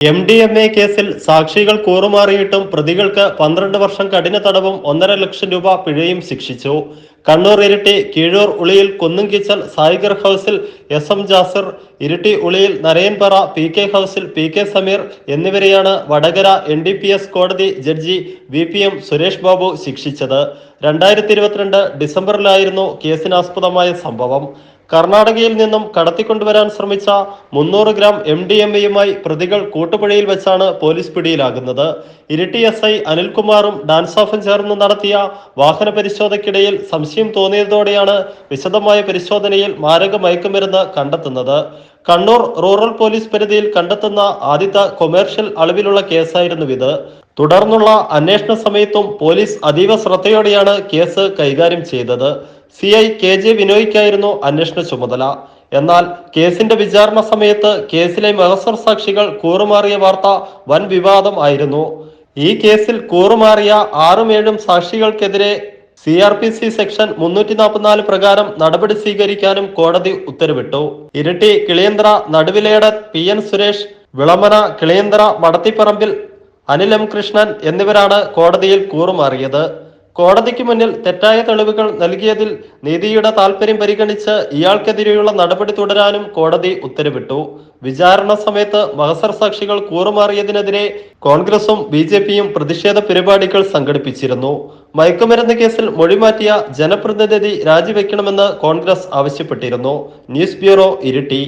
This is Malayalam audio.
എം ഡി എം എ കേസിൽ സാക്ഷികൾ കൂറുമാറിയിട്ടും പ്രതികൾക്ക് പന്ത്രണ്ട് വർഷം കഠിന തടവും ഒന്നര ലക്ഷം രൂപ പിഴയും ശിക്ഷിച്ചു. കണ്ണൂർ ഇരിട്ടി കീഴൂർ ഉളിയിൽ കുന്നുംകിച്ചൽ സായിഗർ ഹൗസിൽ S M Jasir Iritty Uliyil Narayanpara P K ഹൌസിൽ പി കെ സമീർ എന്നിവരെയാണ് Vadakara N D P S കോടതി judge V P M Suresh Babu ശിക്ഷിച്ചത്. രണ്ടായിരത്തി ഇരുപത്തിരണ്ട് ഡിസംബറിലായിരുന്നു കേസിനാസ്പദമായ സംഭവം. കർണാടകയിൽ നിന്നും കടത്തിക്കൊണ്ടുവരാൻ ശ്രമിച്ച മുന്നൂറ് ഗ്രാം എം ഡി എം എയുമായി പ്രതികൾ കൂട്ടുപുഴയിൽ വെച്ചാണ് പോലീസ് പിടിയിലാകുന്നത്. ഇരിട്ടി എസ് ഐ അനിൽകുമാറും ഡാൻസാഫും ചേർന്ന് നടത്തിയ വാഹന പരിശോധനയ്ക്കിടയിൽ സംശയം തോന്നിയതോടെയാണ് വിശദമായ പരിശോധനയിൽ മാരക മയക്കുമരുന്ന് കണ്ടെത്തുന്നത്. കണ്ണൂർ റൂറൽ പോലീസ് പരിധിയിൽ കണ്ടെത്തുന്ന ആദ്യത്തെ കൊമേഴ്ഷ്യൽ അളവിലുള്ള കേസായിരുന്നു ഇത്. തുടർന്നുള്ള അന്വേഷണ സമയത്തും പോലീസ് അതീവ ശ്രദ്ധയോടെയാണ് കേസ് കൈകാര്യം ചെയ്തത്. സി ഐ കെ ജെ വിനോയ്ക്കായിരുന്നു അന്വേഷണ ചുമതല. എന്നാൽ കേസിന്റെ വിചാരണ സമയത്ത് കേസിലെ മഹസർ സാക്ഷികൾ കൂറുമാറിയ വാർത്ത വൻ വിവാദം ആയിരുന്നു. ഈ കേസിൽ കൂറുമാറിയ ആറും ഏഴും സാക്ഷികൾക്കെതിരെ C R P C section മുന്നൂറ്റി നാൽപ്പത്തിനാല് പ്രകാരം നടപടി സ്വീകരിക്കാനും കോടതി ഉത്തരവിട്ടു. Iritty Kiliyanthra Naduvileda P N Suresh Vilamana Kiliyanthra Madathipparambil Anil M Krishnan എന്നിവരാണ് കോടതിയിൽ കൂറുമാറിയത്. കോടതിക്ക് മുന്നിൽ തെറ്റായ തെളിവുകൾ നൽകിയതിൽ നീതിയുടെ താൽപര്യം പരിഗണിച്ച് ഇയാൾക്കെതിരെയുള്ള നടപടി തുടരാനും കോടതി ഉത്തരവിട്ടു. വിചാരണ സമയത്ത് മഹസർ സാക്ഷികൾ കൂറുമാറിയതിനെതിരെ കോൺഗ്രസും ബി ജെ പിയും പ്രതിഷേധ പരിപാടികൾ സംഘടിപ്പിച്ചിരുന്നു. മയക്കുമരുന്ന് കേസിൽ മൊഴിമാറ്റിയ ജനപ്രതിനിധി രാജിവെക്കണമെന്ന് കോൺഗ്രസ് ആവശ്യപ്പെട്ടിരുന്നു. News bureau Iritty.